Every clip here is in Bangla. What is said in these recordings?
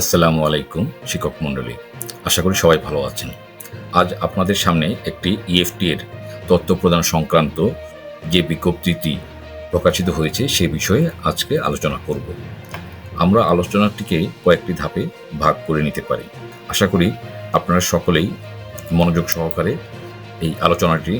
আসসালামু আলাইকুম, শিক্ষক মণ্ডলী। আশা করি সবাই ভালো আছেন। আজ আপনাদের সামনে একটি ইএফটি এর তথ্য প্রদান সংক্রান্ত যে বিজ্ঞপ্তিটি প্রকাশিত হয়েছে, সে বিষয়ে আজকে আলোচনা করব। আমরা আলোচনাটিকে কয়েকটি ধাপে ভাগ করে নিতে পারি। আশা করি আপনারা সকলেই মনোযোগ সহকারে এই আলোচনাটি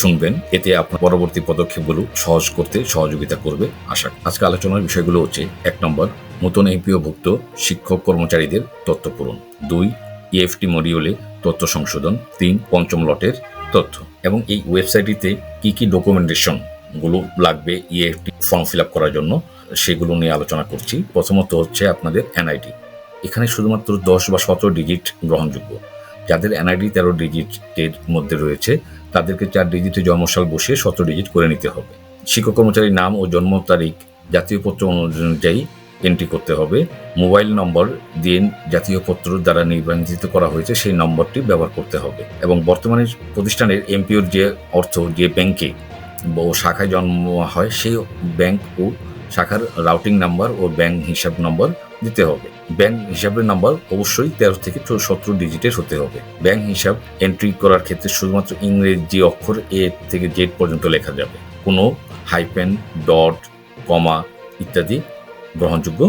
শুনবেন। এতে আপনার পরবর্তী পদক্ষেপগুলো সহজ করতে সহযোগিতা করবে। আশা আজকে আলোচনার বিষয়গুলো হচ্ছে, এক নম্বর নতুন এমপিওভুক্ত শিক্ষক কর্মচারীদের তথ্য পূরণ। দুই ইএফটি মডিউলে তথ্য সংশোধন। তিন, পঞ্চম লটের তথ্য। এবং এই ওয়েবসাইটটিতে কি কি ডকুমেন্টেশনগুলো লাগবে ইএফটি ফর্ম ফিল আপ করার জন্য, সেগুলো নিয়ে আলোচনা করছি। প্রথমত হচ্ছে আপনাদের এনআইডি এখানে শুধুমাত্র দশ বা সতেরো ডিজিট গ্রহণযোগ্য। যাদের এনআইডি তেরো ডিজিটের মধ্যে রয়েছে, তাদেরকে চার ডিজিটে জন্মসাল বসিয়ে সতেরো ডিজিট করে নিতে হবে। শিক্ষক কর্মচারীর নাম ও জন্ম তারিখ, জাতীয় পত্র অনুযায়ী এন্ট্রি করতে হবে। মোবাইল নম্বর দিয়ে জাতীয় পত্র দ্বারা নিবন্ধিত করা হয়েছে, সেই নম্বরটি ব্যবহার করতে হবে। এবং বর্তমানে প্রতিষ্ঠানের এমপিওর যে অর্থ, যে ব্যাংকে ও শাখায় জন্ম হয়, সেই ব্যাংক ও শাখার রাউটিং নাম্বার ও ব্যাংক হিসাব নম্বর দিতে হবে। ব্যাংক হিসাবের নাম্বার অবশ্যই তেরো থেকে সতেরো ডিজিটের হতে হবে। ব্যাংক হিসাব এন্ট্রি করার ক্ষেত্রে শুধুমাত্র ইংরেজি অক্ষর এ থেকে জেড পর্যন্ত লেখা যাবে। কোনো হাইপেন ডট কমা ইত্যাদি গ্রহণযোগ্য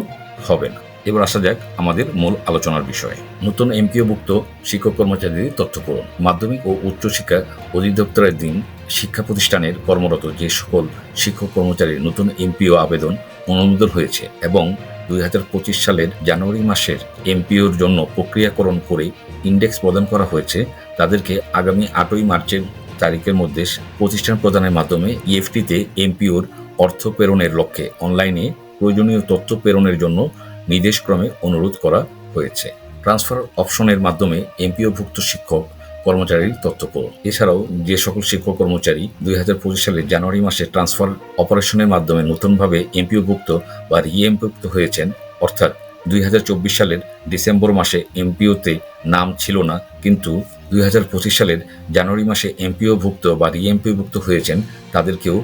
হবে না। এবার আসা যাক আমাদের মূল আলোচনার বিষয়ে। নতুন এমপিওভুক্ত শিক্ষক কর্মচারীদের তথ্য পূরণ মাধ্যমিক ও উচ্চশিক্ষা অধিদপ্তরের দিন শিক্ষা প্রতিষ্ঠানের কর্মরত যে সকল শিক্ষক কর্মচারীর নতুন এমপিও আবেদন অনুমোদন হয়েছে এবং দুই হাজার পঁচিশ সালের জানুয়ারি মাসের এমপিওর জন্য প্রক্রিয়াকরণ করে ইন্ডেক্স প্রদান করা হয়েছে, তাদেরকে আগামী আটই মার্চের তারিখের মধ্যে প্রতিষ্ঠান প্রদানের মাধ্যমে ইএফটিতে এমপিওর অর্থ প্রেরণের লক্ষ্যে অনলাইনে প্রয়োজনীয় তথ্য প্রেরণের জন্য নির্দেশক্রমে অনুরোধ করা হয়েছে। ট্রান্সফার অপশনের মাধ্যমে এমপিওভুক্ত শিক্ষক কর্মচারীর তথ্য পূরণ এছাড়াও যে সকল শিক্ষক কর্মচারী দুই হাজার পঁচিশ সালের জানুয়ারি মাসে ট্রান্সফার অপারেশনের মাধ্যমে নতুনভাবে এমপিওভুক্ত বা রিএমপিভুক্ত হয়েছেন, অর্থাৎ দুই হাজার চব্বিশ সালের ডিসেম্বর মাসে এমপিওতে নাম ছিল না, কিন্তু দুই হাজার পঁচিশ সালের জানুয়ারি মাসে এমপিওভুক্ত বা রিএমপিভুক্ত হয়েছেন, তাদেরকেও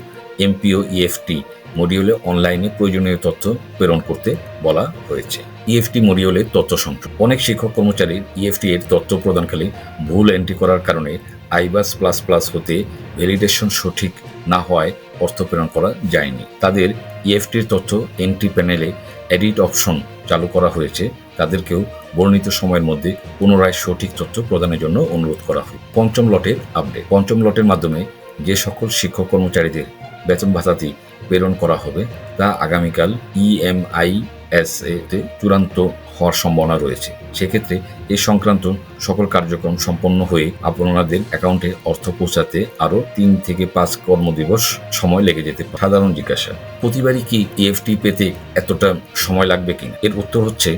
এমপিও ইএফটি মডিউলে অনলাইনে প্রয়োজনীয় তথ্য প্রেরণ করতে বলা হয়েছে। ইএফটি মডিউলের তথ্য সংযোগ অনেক শিক্ষক কর্মচারীর ইএফটি এর তথ্য প্রদানকালে ভুল এন্ট্রি করার কারণে আইবাস প্লাস প্লাস হতে ভ্যালিডেশন সঠিক না হওয়ায় অর্থ প্রেরণ করা যায়নি। তাদের ইএফটির তথ্য এন্ট্রি প্যানেলে এডিট অপশন চালু করা হয়েছে। তাদেরকেও বর্ণিত সময়ের মধ্যে পুনরায় সঠিক তথ্য প্রদানের জন্য অনুরোধ করা হয়। পঞ্চম লটের আপডেট পঞ্চম লটের মাধ্যমে যে সকল শিক্ষক কর্মচারীদের বেতন ভাতাটি প্রেরণ করা হবে তা আগামীকাল E ইএমআইএস এতে চূড়ান্ত হওয়ার সম্ভাবনা রয়েছে। সেক্ষেত্রে এই সংক্রান্ত সকল কার্যক্রম সম্পন্ন হয়ে আপনাদের অ্যাকাউন্টে অর্থ পৌঁছাতে আরও তিন থেকে পাঁচ কর্মদিবস সময় লেগে যেতে পারে। সাধারণ জিজ্ঞাসা, প্রতিবারই কি ইএফটি পেতে এতটা সময় লাগবে কিনা? এর উত্তর হচ্ছে,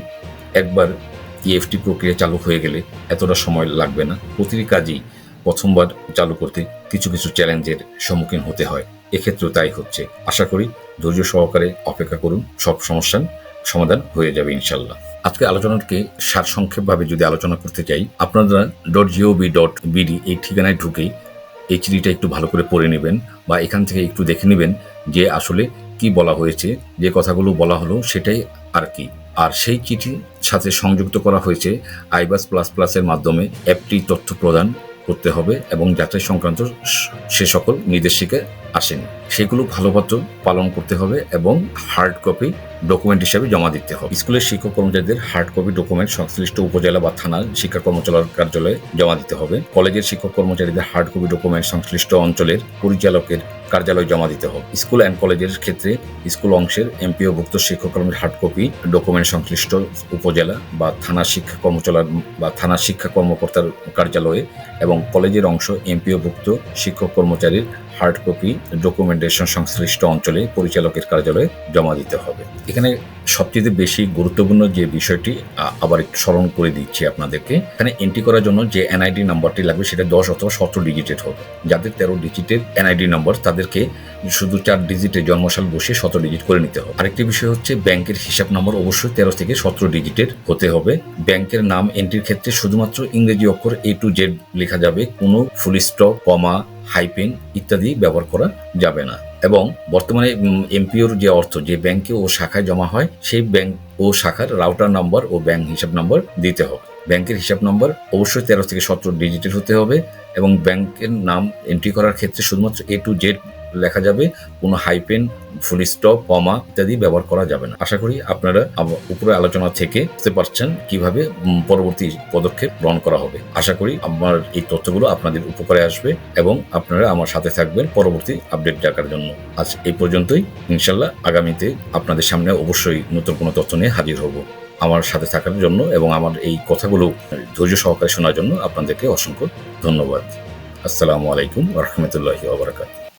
একবার ইএফটি প্রক্রিয়া চালু হয়ে গেলে এতটা সময় লাগবে না। প্রতিটি কাজই প্রথমবার চালু করতে কিছু কিছু চ্যালেঞ্জের সম্মুখীন হতে হয়। এক্ষেত্রেও তাই হচ্ছে। আশা করি ধৈর্য সহকারে অপেক্ষা করুন, সব সমস্যার সমাধান হয়ে যাবে ইনশাল্লাহ। আজকে আলোচনাকে সারসংক্ষেপভাবে যদি আলোচনা করতে চাই, আপনারা. ডট জিওবি ডট বিডি এই ঠিকানায় ঢুকেই এইচডিটা একটু ভালো করে পড়ে নেবেন বা এখান থেকে একটু দেখে নেবেন যে আসলে কি বলা হয়েছে, যে কথাগুলো বলা হলো সেটাই আর কি। আর সেই চিঠির সাথে সংযুক্ত করা হয়েছে আইবাস প্লাস প্লাসের মাধ্যমে অ্যাপটি তথ্য প্রদান করতে হবে এবং যাচাই সংক্রান্ত সে সকল নির্দেশিকা আসেনি। সেগুলো ভালোমতো পালন করতে হবে এবং হার্ড কপি ডকুমেন্ট হিসাবে জমা দিতে হবে। স্কুলের শিক্ষক কর্মচারীদের হার্ড কপি ডকুমেন্ট সংশ্লিষ্ট উপজেলা বা থানার শিক্ষা কর্মচারীর কার্যালয়ে জমা দিতে হবে। কলেজের শিক্ষক কর্মচারীদের হার্ড কপি ডকুমেন্ট সংশ্লিষ্ট অঞ্চলের পরিচালকের কার্যালয়ে জমা দিতে হবে। স্কুল অ্যান্ড কলেজের ক্ষেত্রে স্কুল অংশের এমপিওভুক্ত শিক্ষক কর্মীর হার্ড কপি ডকুমেন্ট সংশ্লিষ্ট উপজেলা বা থানা শিক্ষা কর্মচারী বা থানা শিক্ষা কর্মকর্তার কার্যালয়ে এবং কলেজের অংশ এমপিওভুক্ত শিক্ষক কর্মচারীর হার্ড কপি ডকুমেন্টেশন সংশ্লিষ্ট অঞ্চলে পরিচালকের কার্যালয়ে জমা দিতে হবে। এখানে সবচেয়ে বেশি গুরুত্বপূর্ণ যে বিষয়টি আবার একটু স্মরণ করে দিচ্ছি আপনাদেরকে, এখানে এন্ট্রি করার জন্য যে এনআইডি নাম্বারটি লাগবে সেটা দশ অথবা সতেরো ডিজিটের হবে। যাদের তেরো ডিজিটের এনআইডি নম্বর তাদেরকে শুধু চার ডিজিটে জন্মসাল বসিয়ে সতেরো ডিজিট করে নিতে হবে। আরেকটি বিষয় হচ্ছে ব্যাংকের হিসাব নম্বর অবশ্যই তেরো থেকে সতেরো ডিজিটের হতে হবে। ব্যাংকের নাম এন্ট্রির ক্ষেত্রে শুধুমাত্র ইংরেজি অক্ষর এ টু জেড লেখা যাবে, কোনো ফুল স্টপ কমা হাইপেন ইত্যাদি ব্যবহার করা যাবে না। এবং বর্তমানে এমপিওর যে অর্থ, যে ব্যাংকে ও শাখায় জমা হয়, সেই ব্যাংক ও শাখার রাউটার নাম্বার ও ব্যাংক হিসাব নম্বর দিতে হবে। ব্যাংকের হিসাব নম্বর অবশ্যই তেরো থেকে সতেরো ডিজিটের হতে হবে এবং ব্যাংকের নাম এন্ট্রি করার ক্ষেত্রে শুধুমাত্র এ টু জেড লেখা যাবে, কোনো হাইপেন ফুল স্টপ কমা ইত্যাদি ব্যবহার করা যাবে না। আশা করি আপনারা উপরে আলোচনা থেকে বুঝতে পারছেন কীভাবে পরবর্তী পদক্ষেপ গ্রহণ করা হবে। আশা করি আমার এই তথ্যগুলো আপনাদের উপকারে আসবে এবং আপনারা আমার সাথে থাকবেন পরবর্তী আপডেট দেখার জন্য। আজ এই পর্যন্তই। ইনশাল্লাহ আগামীতে আপনাদের সামনে অবশ্যই নতুন কোনো তথ্য নিয়ে হাজির হব। আমার সাথে থাকার জন্য এবং আমার এই কথাগুলো ধৈর্য সহকারে শোনার জন্য আপনাদেরকে অসংখ্য ধন্যবাদ। আসসালামু আলাইকুম রহমতুল্লাহি ওবরাকাত